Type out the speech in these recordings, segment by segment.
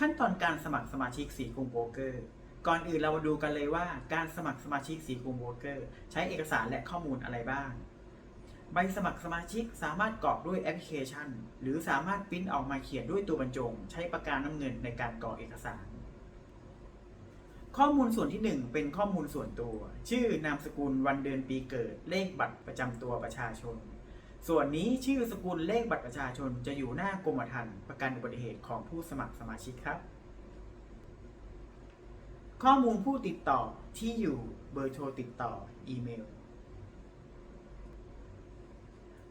ขั้นตอนการสมัครสมาชิกสีกรุงโบรกเกอร์ ก่อนอื่นเรามาดูกันเลยว่าการสมัครสมาชิกสีกรุงโบรกเกอร์ ใช้เอกสารและข้อมูลอะไรบ้าง ใบสมัครสมาชิกสามารถกรอกด้วยแอปพลิเคชัน หรือสามารถปริ้นออกมาเขียนด้วยตัวบรรจง ใช้ปากกาน้ำเงินในการกรอกเอกสาร ข้อมูลส่วนที่ 1 เป็นข้อมูลส่วนตัว ชื่อนามสกุลวันเดือนปีเกิด เลขบัตรประจำตัวประชาชน ส่วนนี้ชื่อสกุลเลขบัตรประชาชนจะอยู่หน้ากรมธรรม์ประกันอุบัติเหตุของผู้สมัครสมาชิกครับ ข้อมูลผู้ติดต่อที่อยู่เบอร์โทรติดต่ออีเมล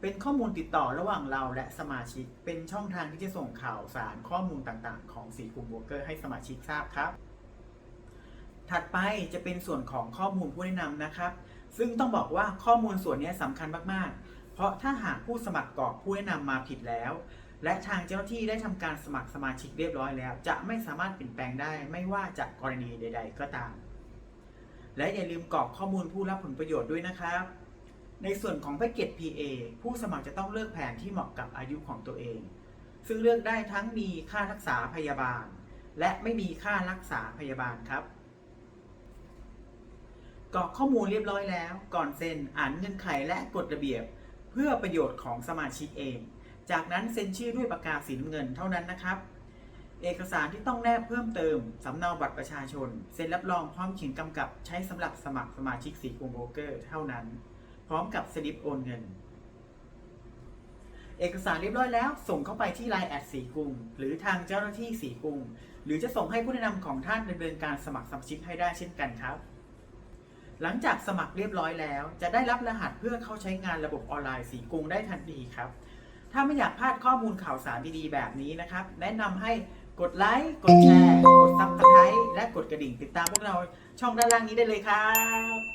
เป็นข้อมูลติดต่อระหว่างเราและสมาชิก เป็นช่องทางที่จะส่งข่าวสารข้อมูลต่างๆ ของสีกลุ่มโบรกเกอร์ให้สมาชิกทราบครับ ถัดไปจะเป็นส่วนของข้อมูลผู้แนะนำนะครับ ซึ่งต้องบอกว่าข้อมูลส่วนนี้สำคัญมากๆ เพราะถ้าหากผู้สมัครกรอกผู้แนะนำมาผิดแล้ว และทางเจ้าหน้าที่ได้ทำการสมัครสมาชิกเรียบร้อยแล้ว จะไม่สามารถเปลี่ยนแปลงได้ไม่ว่าจากกรณีใด ๆ ก็ตาม และอย่าลืมกรอกข้อมูลผู้รับผลประโยชน์ด้วยนะครับ ในส่วนของแพ็กเกจ PA ผู้สมัครจะต้องเลือกแผนที่เหมาะกับอายุของตัวเอง ซึ่งเลือกได้ทั้งมีค่ารักษาพยาบาล และไม่มีค่ารักษาพยาบาลครับกรอกข้อมูลเรียบร้อยแล้ว ก่อนเซ็นอ่านเงื่อนไขและกฎระเบียบ เพื่อประโยชน์ของสมาชิกเอง จากนั้นเซ็นชื่อด้วยปากกาสีน้ำเงินเท่านั้นนะครับ เอกสารที่ต้องแนบเพิ่มเติม สำเนาบัตรประชาชน เซ็นรับรองพร้อมเขียนกำกับใช้สำหรับสมัครสมาชิกสีกรุงโบรกเกอร์เท่านั้น พร้อมกับสลิปโอนเงิน เอกสารเรียบร้อยแล้ว ส่งเข้าไปที่ Line แอดสีกรุงหรือทางเจ้าหน้าที่สีกรุงหรือจะส่งให้ผู้แนะนำของท่านดำเนินการสมัครสมาชิกให้ได้เช่นกันครับ หลังจากสมัครเรียบร้อยแล้ว จะได้รับรหัสเพื่อเข้าใช้งานระบบออนไลน์สีกรุงได้ทันทีครับ ถ้าไม่อยากพลาดข้อมูลข่าวสารดีๆแบบนี้นะครับ แนะนำให้กดไลค์ กดแชร์ กดซับสไครต์และกดกระดิ่งติดตามพวกเราช่องด้านล่างนี้ได้เลยครับ